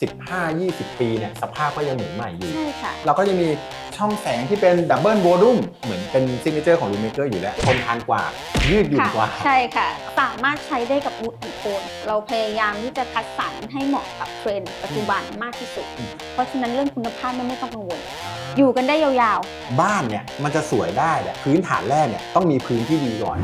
15-20 ปีเนี่ยสภาพก็ยังเหมือนใหม่อยู่ ใช่ค่ะ เราก็จะมีช่องแสงที่เป็นดับเบิลโวลูมเหมือนเป็นซิกเนเจอร์ของ Lumaker อยู่แล้วทนทานกว่า ยืดหยุ่นค่ะกว่าใช่ค่ะ สามารถใช้ได้กับมูดแอนโทนเราพยายามที่จะคัดสรรให้เหมาะกับเทรนด์ปัจจุบันมากที่สุด อืม เพราะฉะนั้นเรื่องคุณภาพไม่ต้องกังวล อยู่กันได้ยาวบ้านเนี่ยมันจะสวยได้เนี่ยพื้นฐานแรกเนี่ยต้องมีพื้นที่ดีก่อน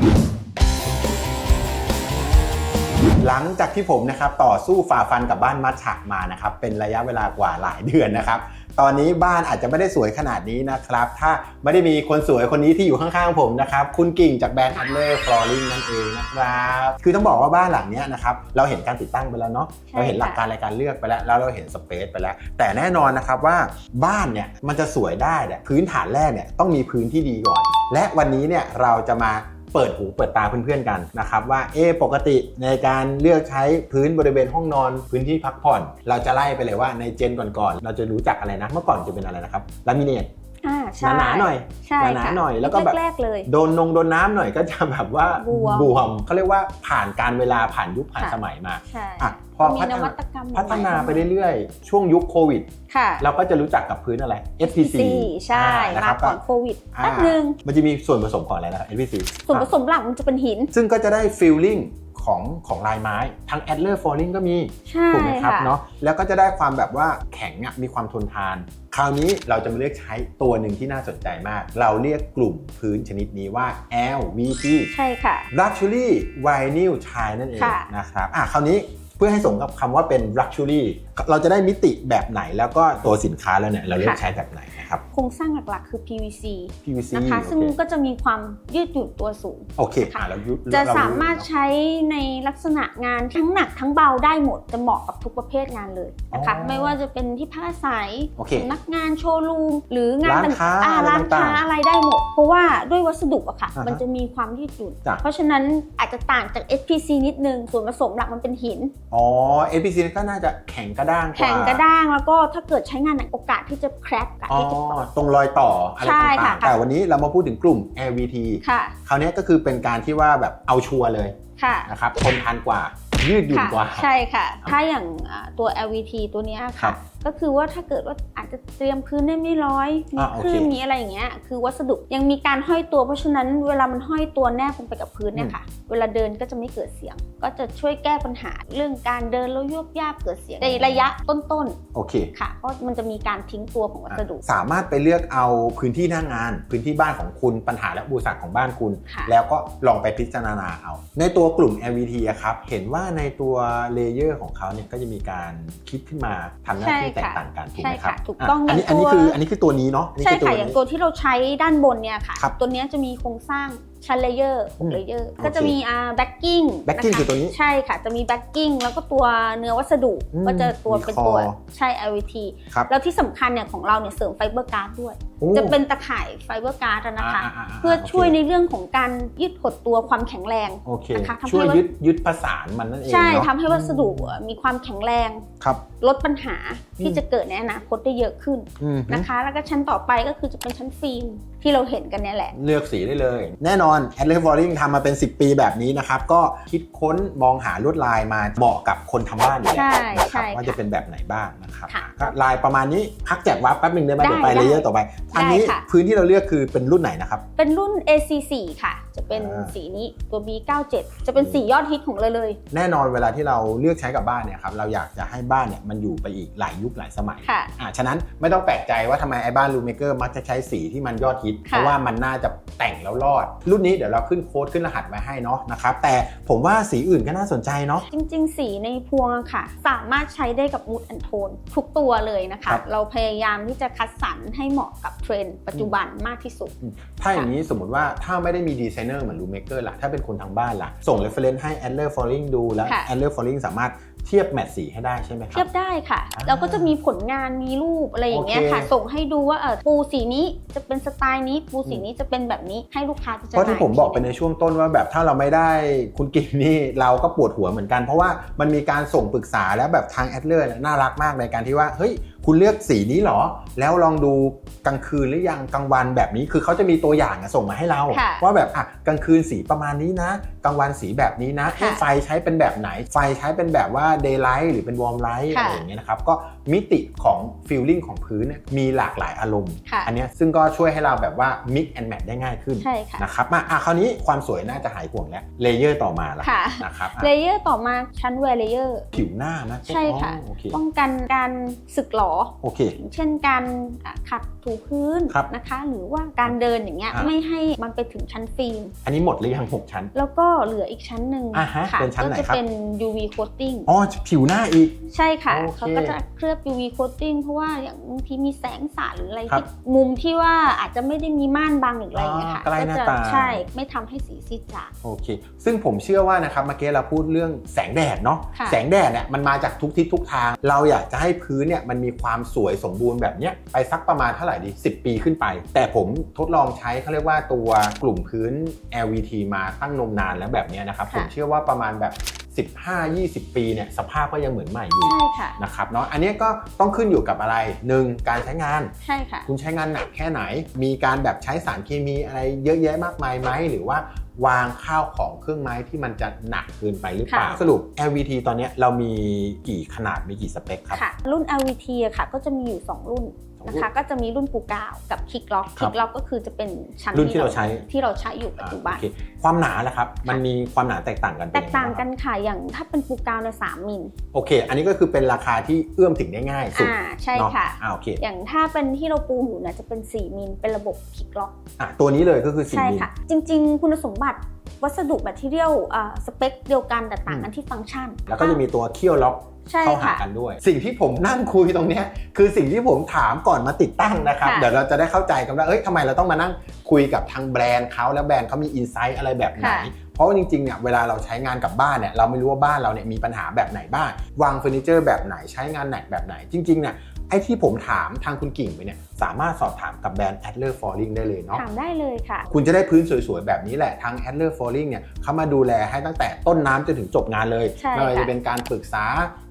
หลังจากที่ผมนะครับต่อสู้ฝ่าฟันกับบ้านมัดฉะมานะครับเป็นระยะเวลากว่าหลายเดือนนะครับตอนนี้บ้านอาจจะไม่ได้สวยขนาดนี้นะครับ ถ้าไม่ได้มีคนสวยคนนี้ที่อยู่ข้างๆผมนะครับคุณกิ่งจากแบรนด์ Adler Flooring นั่นเองนะครับคือต้องบอกว่าบ้านหลังนี้นะครับเราเห็นการติดตั้งไปแล้วเนาะเราเห็นหลักการในการเลือกไปแล้ว แล้วเราเห็นสเปซไปแล้ว แต่แน่นอนนะครับว่าบ้านเนี่ยมันจะสวยได้เนี่ยพื้นฐานแรกเนี่ยต้องมีพื้นที่ดีก่อน และวันนี้เนี่ยเราจะมา เปิดหูเปิดตาเพื่อนๆกันนะครับว่าเอปกติในการเลือกใช้พื้นบริเวณห้องนอน พื้นที่พักผ่อน เราจะไล่ไปเลยว่าในเจนก่อนๆเราจะรู้จักอะไรนะเมื่อก่อนจะเป็นอะไรนะครับลามิเนต อ่าใช่หนาๆหน่อยใช่หนาค่ะๆหน่อย แล้วก็แบบแรกๆเลย โดนนงโดนน้ำหน่อยก็จะแบบว่าบวมมเขาเรียกว่าผ่านการเวลาผ่านยุคผ่านค่ะ สมัยมาใช่อะพอมีพัฒนนาวัตกรรมพัฒนาไปเรื่อยๆ ช่วงยุคโควิด ค่ะ เราก็จะรู้จักกับพื้นอะไร FPC ใช่อ่นะคมารับก่อนโควิดอ่าแป๊บนึงมันจะมีส่วนผสมของอะไรนะครับ FPC ส่วนผอะสมหลักมันจะเป็นหิน ซึ่งก็จะได้ฟีลลิ่งของของลายไม้ ทั้ง Adler Falling ก็มี ใช่ถูกไหมครับค่ะ เนาะแล้วก็จะได้ความแบบว่าแข็งอะมีความทนทาน คราวนี้เราจะมาเลือกใช้ตัวหนึ่งที่น่าสนใจมาก เราเรียกกลุ่มพื้นชนิดนี้ว่า LVT ใช่ค่ะ Luxury Vinyl Tile นั่นเองค่ะนะครับอะคราวนี้เพื่อให้สมกับคำว่าเป็น Luxury เราจะได้มิติแบบไหนแล้วก็ตัวสินค้าแล้วเนี่ยเราเลือกใช้แบบไหนนะครับโครงสร้างหลักๆคือ PVC PVC นะคะโอซึ่งเคก็จะมีความยืดหยุ่นตัวสูงโอเคค่ะอะเรายุจะเสามารถใช้ในลักษณะงานทั้งหนักทั้งเบาได้หมดจะเหมาะกับทุกประเภทงานเลยนะคะอ๋อไม่ว่าจะเป็นที่ผ้าใสโอเคสำนักงานโชว์รูมหรืองานร้านค้าอ่อะไรร้านต่างๆค้าอะไรได้หมด เพราะว่าด้วยวัสดุอะค่ะอ่าฮะมันจะมีความยืดหยุ่นจ้ะเพราะฉะนั้นอาจจะต่างจาก SPC นิดนึงส่วนผสมหลักมันเป็นหินอ๋อ APC ก็น่าจะแข็งกระด้างกว่าแข็งกระด้างแล้วก็ถ้าเกิดใช้งานหนักโอกาสที่จะแครกกับอ๋อที่จะตกตรงรอยต่ออะไรใช่ต่างค่ะๆแต่วันนี้เรามาพูดถึงกลุ่ม LVT ค่ะ คราวนี้ก็คือเป็นการที่ว่าแบบเอาชัวร์เลยค่ะนะครับทนทานกว่ายืดหยุ่นค่ะกว่า ใช่ค่ะ ถ้าอย่างอ่าตัว LVT ตัวเนี้ยครัค่ะ บ ก็คือว่าถ้าเกิดว่าอาจจะเตรียมพื้นได้ไม่ร้อยมีอ่าโอคเคลื่นมีอะไรอย่างเงี้ยคือวัสดุยังมีการห้อยตัว เพราะฉะนั้นเวลามันห้อยตัวแนบลงไปกับพื้นเนี่ยค่ะ เวลาเดินก็จะไม่เกิดเสียง ก็จะช่วยแก้ปัญหาเรื่องการเดินแล้วยุบยาบเกิดเสียงในระยะต้นโอเคๆค่ะ เพราะมันจะมีการทิ้งตัวของวัสดุสามารถไปเลือกเอาพื้นที่หน้างาน พื้นที่บ้านของคุณปัญหาและอุปสรรคของบ้านคุณ ค่ะ แล้วก็ลองไปพิจารณาเอา ในตัวกลุ่ม LVT อะครับ เห็นว่าในตัวเลเยอร์ของเขาเนี่ยก็จะมีการคิดขึ้นมาทำหน้าที่ใช่แตกค่ะต่างกันถูกใช่ไหมครับค่ะถูกต้องะอันนี้ในอันนี้ตัวคืออันนี้คือตัวนี้เนาะอันนี้ใช่คือตัวค่ะนี้อย่างตัวที่เราใช้ด้านบนเนี่ยค่ะครับตัวเนี้ยจะมีโครงสร้าง ชั้นเลเยอร์อืมเลเยอร์โอเคก็จะมีอ่าแบ็กกิ้ง backing คือตัวนี้ใช่ค่ะ จะมีแบ็กกิ้งแล้วก็ตัวเนื้อวัสดุอืมก็จะตัวมีเป็นคอตัวใช่ LVT ครับ แล้วที่สำคัญเนี่ยของเราเนี่ยเสริมไฟเบอร์การ์ดด้วย โอ้จะเป็นตะข่ายไฟเบอร์การ์ดอะนะคะาาาเพื่อช่วยในโอเรื่องของการยืดหดตัวความแข็งแรง โอเคนะคะทำให้ ช่วยว่ายึดยึดประสานมันนั่นเองใช่เนาะทำให้วัสดุมีความแข็งแรง ครับ ลดปัญหาที่อืมจะเกิดในอนาคตได้เยอะขึ้นอืมนะคะ แล้วก็ชั้นต่อไปก็คือจะเป็นชั้นฟิล์มที่เราเห็นกันเนี่ยแหละ เลือกสีได้เลย แน่นอน a d l e r f l o o r i n g ทำมาเป็น 10 ปีแบบนี้นะครับ ก็คิดค้นมองหาลวดลายมาเหมาะกับคนทำบ้านอยู่แล้วใช่นะคใช่รับค่ะว่าจะเป็นแบบไหนบ้างนะครับค่ะก็ลายประมาณนี้พักแจกวับแป๊บหนึ่งได้ไหมได้เดี๋ยวไปได้เลเยอร์ต่อไป อันนี้ได้ค่ะพื้นที่เราเลือกคือเป็นรุ่นไหนนะครับ เป็นรุ่น AC4 ค่ะ จะเป็นอ่าสีนี้ตัว B97 จะเป็นสียอดฮิตของเราเลย แน่นอนเวลาที่เราเลือกใช้กับบ้านเนี่ยครับเราอยากจะให้บ้านเนี่ยมันอยู่ไปอีกหลายยุคหลายสมัยค่ะอ่าฉะนั้นไม่ต้องแปลกใจว่าทำไมไอ้บ้านรูเมเกอร์มักจะใช้สีที่มันยอดฮิตเพราะว่ามันน่าจะแต่งแล้วรอดรุ่นนี้เดี๋ยวเราขึ้นโค้ดขึ้นรหัสไว้ให้เนาะนะครับแต่ผมว่าสีอื่นก็น่าสนใจเนาะ จริงๆ สีในพวงอะค่ะ สามารถใช้ได้กับมูดแอนโทนทุกตัวเลยนะคะ ครับ เราพยายามที่จะคัดสรรให้เหมาะกับเทรนด์ปัจจุบันมากที่สุดถ้าอย่างนี้สมมติว่าถ้าไม่ได้มีดีไซเนอร์เหมือนรูเมเกอร์ล่ะ ถ้าเป็นคนทางบ้านล่ะ ส่ง reference ให้ Adler Falling ดูแล้ว ค่ะ Adler Falling สามารถ เทียบแมทสีให้ได้ใช่ไหมคเทีรัยบบได้ค่ะอ่าเราก็จะมีผลงานมีรูปอะไรอย่างเงี้ยโอเคค่ะ ส่งให้ดูว่าเออปูสีนี้จะเป็นสไตล์นี้ปูสีนี้จะเป็นแบบนี้ให้ลูกค้าพิจารณาเพราะที่ผมบอกไปทีหในนึ่งช่วงต้นว่าแบบถ้าเราไม่ได้คุณกิ่งนี่เราก็ปวดหัวเหมือนกัน เพราะว่ามันมีการส่งปรึกษาแล้วแบบทาง Adler เนี่ยน่ารักมากในการที่ว่าเฮ้ย คุณเลือกสีนี้เหรอ แล้วลองดูกลางคืนหรือยังกลางวันแบบนี้คือเขาจะมีตัวอย่างอะส่งมาให้เราค่ะว่าแบบอะกลางคืนสีประมาณนี้นะ กลางวันสีแบบนี้นะค่ะเอ๊ะไฟใช้เป็นแบบไหน ไฟใช้เป็นแบบว่า daylight หรือเป็น warm light ค่ะอะไรอย่างเงี้ยนะครับก็มิติของ feeling ของพื้นเนี่ยมีหลากหลายอารมณ์ค่ะอันเนี้ยซึ่งก็ช่วยให้เราแบบว่า mix and match ได้ง่ายขึ้นใช่ค่ะนะครับมาอะคราวนี้ความสวยน่าจะหายห่วงแล้วเลเยอร์ต่อมาละค่ะนะครับอะเลเยอร์ต่อมาชั้นแวร์เลเยอร์ผิวหน้านะใช่ค่ะอ๋อโอเคป้องกันการสึกหรอโอเคอย่างเช่นการอะขัดถูพื้นครับนะคะ หรือว่าการเดินอย่างเงี้ยอะไม่ให้มันไปถึงชั้นฟิล์มอันนี้หมดหรือยังหกชั้น แล้วก็เหลืออีกชั้นหนึ่งอ่าฮะค่ะเป็นชั้นไหนก็จะครับเป็น UV coating อ๋อผิวหน้าอีก ใช่ค่ะโอเคเขาก็จะเคลือบ UV coating เพราะว่าอย่างบางทีมีแสงสาดหรืออะไรครับที่มุมที่ว่าอาจจะไม่ได้มีม่านบังหรืออะไรอย่างเงี้ยค่ะอ่าใกล้หน้าจะตาใช่ไม่ทำให้สีซีดจางโอเค ซึ่งผมเชื่อว่านะครับเมื่อกี้เราพูดเรื่องแสงแดดเนาะค่ะแสงแดดเนี่ยมันมาจากทุกทิศทุกทาง เราอยากจะให้พื้นเนี่ยมันมีความสวยสมบูรณ์แบบเนี้ยไปสักประมาณเท่าไหร่ดี 10 ปีขึ้นไป แต่ผมทดลองใช้เขาเรียกว่าตัวกลุ่มพื้น LVT มาตั้งนมนานแล้วแบบเนี้ยนะครับ ผมเชื่อว่าประมาณแบบ 15-20 ปีเนี่ยสภาพก็ยังเหมือนใหม่อยู่ใช่ค่ะ นะครับเนาะอันเนี้ยก็ต้องขึ้นอยู่กับอะไรหนึ่งการใช้งาน ใช่ค่ะ คุณใช้งานหนักแค่ไหน มีการแบบใช้สารเคมีอะไรเยอะแยะมากมายไหมหรือว่าวางข้าวของเครื่องไม้ที่มันจะหนักเกินไปหรือเปล่า ค่ะ สรุป LVT ตอนเนี้ยเรามีกี่ขนาดมีกี่สเปคครับ ค่ะ รุ่น LVT อะค่ะ ก็จะมีอยู่ 2 รุ่นสองรุ่นนะคะ ก็จะมีรุ่นปูกาวกับคิกล็อก ครัคิบกล็อกก็คือจะเป็นชั้นรุ่นที่เราใช้ที่เราใช้อยู่ปัจจุบัน อ่าโอเค ความหนาล่ะครับ มันมีความหนาแตกต่างกันเป็แตนกยังไงต่างบ้กันค่ะ อย่างถ้าเป็นปูกาวเนี่ยสามมิลโอเค อันนี้ก็คือเป็นราคาที่เอื้อมถึงได้ง่ายสุดอ่าใช่เนาะค่ะอ่าโอเคอย่างถ้าเป็นที่เราปูอยู่เนี่ยจะเป็น 4มิลเป็นระบบคิกล็อกอะตัวนี้เลยก็คือ4ใช่มิลค่ะ จริง ๆ คุณสมบัติวัสดุแบตเทีเรียลสเปคเดียวกันแต่ต่างกันที่ฟังก์ชัน แล้วก็จะมีตัวเคี่ยวล็อกใช่เข้าหาค่ะกันด้วย สิ่งที่ผมนั่งคุยตรงเนี้ยคือสิ่งที่ผมถามก่อนมาติดตั้งนะครับค่ะเดี๋ยวเราจะได้เข้าใจกันว่าเอ้ยทำไมเราต้องมานั่งคุยกับทางแบรนด์เขาแล้วแบรนด์เขามีอินไซต์อะไรแบบไหนค่ะเพราะว่าจริงๆเนี่ยเวลาเราใช้งานกับบ้านเนี่ยเราไม่รู้ว่าบ้านเราเนี่ยมีปัญหาแบบไหนบ้างวางเฟอร์นิเจอร์แบบไหนใช้งานหนักแบบไหนจริงๆเนี่ยไอ้ที่ผมถามทางคุณกิ่งไปเนี่ยสามารถสอบถามกับแบรนด์ Adler Flooring ได้เลยเนาะถามได้เลยค่ะ คุณจะได้พื้นสวยๆ แบบนี้แหละทาง Adler Flooring เนี่ยเขามาดูแลให้ตั้งแต่ต้นน้ำจนถึงจบงานเลยใช่ไม่ว่าค่ะจะเป็นการปรึกษา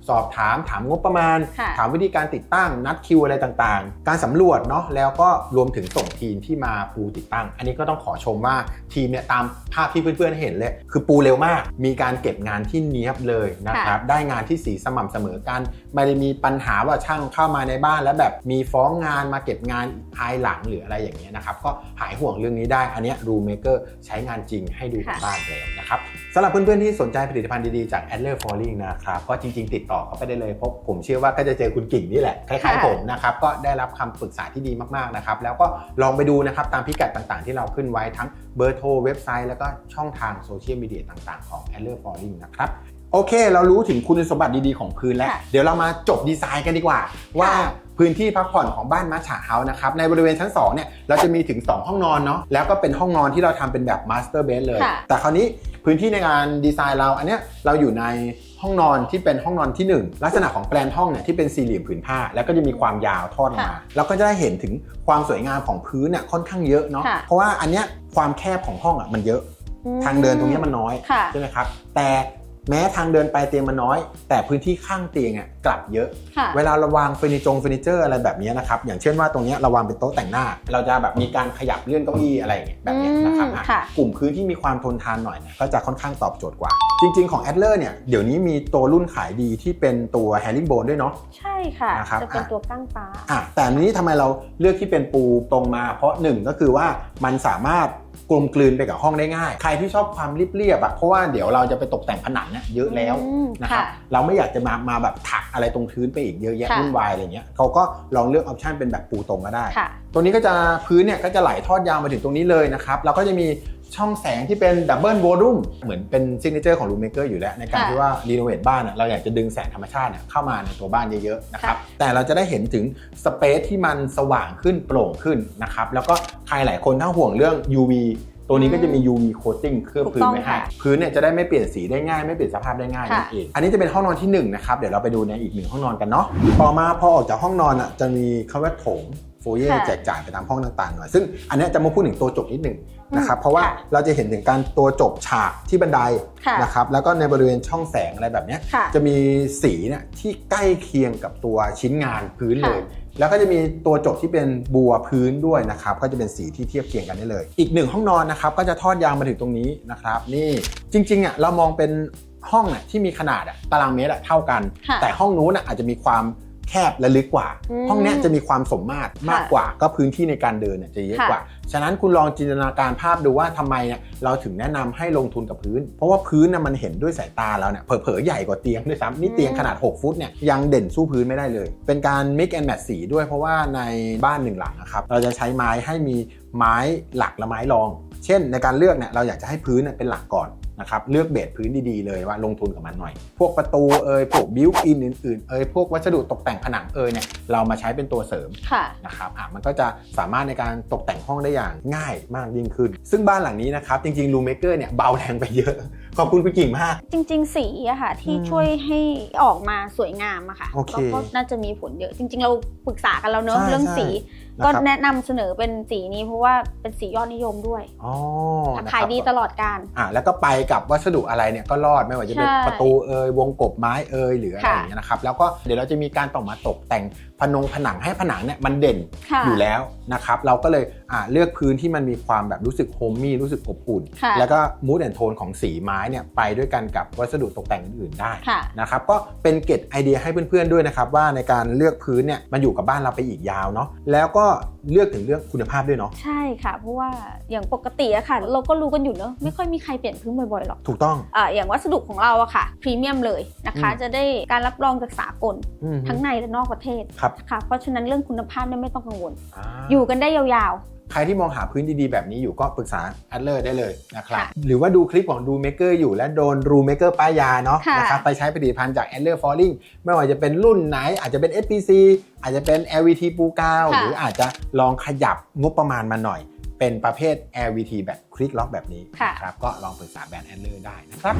สอบถามถามงบประมาณค่ะถามวิธีการติดตั้งนัดคิวอะไรต่างๆ การสำรวจเนาะแล้วก็รวมถึงส่งทีมที่มาปูติดตั้ง อันนี้ก็ต้องขอชมว่าทีมเนี่ยตามภาพที่เพื่อนๆเห็นเลย คือปูเร็วมาก มีการเก็บงานที่เนี้ยบเลยนะครับได้งานที่สีสม่ำเสมอกัน ไม่ได้มีปัญหาว่าช่างเข้ามาในบ้านแล้วแบบมีฟ้องงานมาเก็บงานภายหลังหรืออะไรอย่างเงี้ยนะครับ ก็หายห่วงเรื่องนี้ได้ อันเนี้ย Room Maker ใช้งานจริงให้ดูกับค่ะบ้านแล้วนะครับสำหรับเพื่อนๆที่สนใจผลิตภัณฑ์ดีๆจาก Adler Flooring นะครับ ก็จริง ๆ ติดต่อเขาไปได้เลยเพราะผมเชื่อว่าก็จะเจอคุณกิ่งนี่แหละคล้ายๆค่ะผมนะครับก็ได้รับคำปรึกษาที่ดีมากๆนะครับแล้วก็ลองไปดูนะครับตามพิกัดต่างๆ ที่เราขึ้นไว้ทั้งเบอร์โทรเว็บไซต์แล้วก็ช่องทางโซเชียลมีเดียต่างๆของ Adler Flooring นะครับโอเค เรารู้ถึงคุณสมบัติดีๆของพื้นแล้วค่ะเดี๋ยวเรามาจบดีไซน์กันดีกว่า ว่า พื้นที่พักผ่อนของบ้านมัชฉาเฮาส์นะครับในบริเวณชั้น2เนี่ยเราจะมีถึง 2 ห้องนอนเนาะแล้วก็เป็นห้องนอนที่เราทำเป็นแบบมาสเตอร์เบดเลยค่ะแต่คราวนี้พื้นที่ในการดีไซน์เราอันเนี้ยเราอยู่ในห้องนอนที่เป็นห้องนอนที่ 1 ลักษณะของแปลนห้องเนี่ยที่เป็นสี่เหลี่ยมผืนผ้า แล้วก็จะมีความยาวทอดมาค่ะแล้วก็จะได้เห็นถึงความสวยงามของพื้นเนี่ยค่อนข้างเยอะเนาะค่ะเพราะว่าอันเนี้ยความแคบของห้องอะมันเยอะอืมทางเดินตรงเนี้ยมันน้อยค่ะใช่ไหมครับแต่แม้ทางเดินไปเตียงมันน้อย แต่พื้นที่ข้างเตียงอะ กลับเยอะ ค่ะ เวลาเราวางเฟอร์นิจงเฟอร์นิเจอร์อะไรแบบนี้นะครับ อย่างเช่นว่าตรงเนี้ยเราวางเป็นโต๊ะแต่งหน้า เราจะแบบมีการขยับเลื่อนเก้าอี้อะไรอย่างเงี้ยแบบเนี้ยนะครับอืมอะค่ะ กลุ่มพื้นที่มีความทนทานหน่อยเนี่ยก็จะค่อนข้างตอบโจทย์กว่า จริง ๆ ของ Adler เนี่ยเดี๋ยวนี้มีตัวรุ่นขายดีที่เป็นตัว Herringbone ด้วยเนาะ ใช่ค่ะ นะครับจะเป็นอะ ตัวก้างปลา อะแต่อันนี้ทำไมเราเลือกที่เป็นปูตรงมาเพราะหนึ่งก็คือว่ามันสามารถกลมกลืนไปกับห้องได้ง่าย ใครที่ชอบความเรียบๆอะเพราะว่าเดี๋ยวเราจะไปตกแต่งผนังเนี่ยเยอะแล้วอืมนะครับค่ะ เราไม่อยากจะมามาแบบถักอะไรตรงพื้นไปอีกเยอะแยะค่ะวุ่นวายอะไรเงี้ยเขาก็ลองเลือกออปชันเป็นแบบปูตรงก็ได้ ค่ะ ตัวนี้ก็จะพื้นเนี่ยก็จะไหลทอดยาวมาถึงตรงนี้เลยนะครับ แล้วก็จะมีช่องแสงที่เป็นดับเบิลวอลลุ่มเหมือนเป็นซิกเนเจอร์ของรูมเมเกอร์อยู่แล้ว ในการค่ะที่ว่ารีโนเวทบ้านอะเราอยากจะดึงแสงธรรมชาติเนี่ยเข้ามาในตัวบ้านเยอะๆนะครับ แต่เราจะได้เห็นถึงสเปซที่มันสว่างขึ้นโปร่งขึ้นนะครับ แล้วก็ใครหลายคนถ้าห่วงเรื่อง UV ตัวนี้ก็จะมี UV coating เคลือบถูกพื้นต้องไว้ให้ค่ะพื้นเนี่ยจะได้ไม่เปลี่ยนสีได้ง่าย ไม่เปลี่ยนสภาพได้ง่ายค่ะนั่นเองอันนี้จะเป็นห้องนอนที่หนึ่งนะครับเดี๋ยวเราไปดูในอีกหนึ่งห้องนอนกันเนาะต่อมาพอออกจากห้องนอนอะจะมีคำว่าโถงโฟเย่ค่ะแจกจ่ายไปตามห้องต่างๆหน่อยซึ่งอันเนี้ยจะมาพูดถึงตัวจบนิดหนึ่งนะครับอืมเพราะว่าค่ะเราจะเห็นถึงการตัวจบฉากที่บันไดค่ะ นะครับแล้วก็ในบริเวณช่องแสงอะไรแบบเนี้ย ค่ะ จะมีสีเนี่ยที่ใกล้เคียงกับตัวชิ้นงานพื้นเลย ค่ะ แล้วก็จะมีตัวจบที่เป็นบัวพื้นด้วยนะครับก็จะเป็นสีที่เทียบเคียงกันได้เลย อีกหนึ่งห้องนอนนะครับก็จะทอดยาวมาถึงตรงนี้นะครับ นี่จริงๆอะเรามองเป็นห้องน่ะที่มีขนาดอะตารางเมตรอะเท่ากันค่ะแต่ห้องนู้นอะอาจจะมีความ แคบและลึกกว่าอืมห้องเนี้ยจะมีความสมมาตรมากค่ะกว่าก็พื้นที่ในการเดินเนี่ยจะเยอะค่ะกว่า ฉะนั้นคุณลองจินตนาการภาพดูว่าทำไมเนี่ยเราถึงแนะนำให้ลงทุนกับพื้น เพราะว่าพื้นน่ะมันเห็นด้วยสายตาเราเนี่ยเผลอๆใหญ่กว่าเตียงด้วยซ้ำนี่เตียงขนาด 6 ฟุตเนี่ยยังเด่นสู้พื้นไม่ได้เลย เป็นการ mix and match สีด้วยเพราะว่าในบ้านหนึ่งหลังนะครับเราจะใช้ไม้ให้มีไม้หลักและไม้รอง เช่น ในการเลือกเนี่ยเราอยากจะให้พื้นเนี่ยเป็นหลักก่อน นะครับเลือกเบสพื้นดีๆเลยว่าลงทุนกับมันหน่อย พวกประตูเอยพวกบิวอินอื่นๆเอยพวกวัสดุตกแต่งผนังเอยเนี่ยเรามาใช้เป็นตัวเสริมค่ะนะครับอะมันก็จะสามารถในการตกแต่งห้องได้อย่างง่ายมากยิ่งขึ้น ซึ่งบ้านหลังนี้นะครับจริงๆรูเมเกอร์เนี่ยเบาแรงไปเยอะ ขอบคุณคุณกิ่งมาก จริง ๆ สีอะค่ะที่อืมช่วยให้ออกมาสวยงามอะค่ะโอเคก็ก็น่าจะมีผลเยอะจริง ๆ เราปรึกษากันแล้วเนอะใช่เรื่องใช่สีนะ ก็ครับแนะนำเสนอเป็นสีนี้เพราะว่าเป็นสียอดนิยมด้วยอ๋อนะคขายรับดีตลอดการอะแล้วก็ไปกับวัสดุอะไรเนี่ยก็รอดไม่ว่าจะเป็นใช่ประตูเอยวงกบไม้เอยหรืออะไรค่ะอย่างเงี้ยนะครับแล้วก็เดี๋ยวเราจะมีการต่อมาตกแต่งผนงผนังให้ผนังเนี่ยมันเด่นค่ะอยู่แล้วนะครับเราก็เลยอะเลือกพื้นที่มันมีความแบบรู้สึกโฮมมี่รู้สึกอบอุ่นค่ะแล้วก็มูดแอนโทนของสีไม้เนี่ยไปด้วยกันกับวัสดุตกแต่งอื่นๆได้ค่ะนะครับก็เป็นเกร็ดไอเดียให้เพื่อนๆด้วยนะครับว่าในการเลือกพื้นเนี่ยมันอยู่กับบ้านเราไปอีกยาวเนาะแล้วก็เลือกถึงเรื่องคุณภาพด้วยเนาะใช่ค่ะเพราะว่าอย่างปกติอะค่ะ เราก็รู้กันอยู่เนอะไม่ค่อยมีใครเปลี่ยนพื้นบ่อยๆหรอกถูกต้องอ่าอย่างวัสดุของเราอะค่ะพรีเมียมเลยนะคะอืมจะได้การรับรองจากสากลอืมทั้งในและนอกประเทศครับนะคะเพราะฉะนั้นเรื่องคุณภาพเนี่ยไม่ต้องกังวลอ่าอยู่กันได้ยาวใครที่มองหาพื้นดีๆ แบบนี้อยู่ก็ปรึกษาแอดเลอร์ได้เลยนะครับค่ะหรือว่าดูคลิปของดูเมเกอร์อยู่และโดนรูเมเกอร์ป้ายยาเนาะค่ะนะครับไปใช้ผลิตภัณฑ์จากแอดเลอร์ฟอลลิงไม่ว่าจะเป็นรุ่นไหน อาจจะเป็น SPC อาจจะเป็น LVT ปูกาวค่ะหรืออาจจะลองขยับงบประมาณมาหน่อย เป็นประเภท LVT แบบคลิกล็อกแบบนี้ค่ะนะครับก็ลองปรึกษาแบรนด์แอดเลอร์ได้นะครับ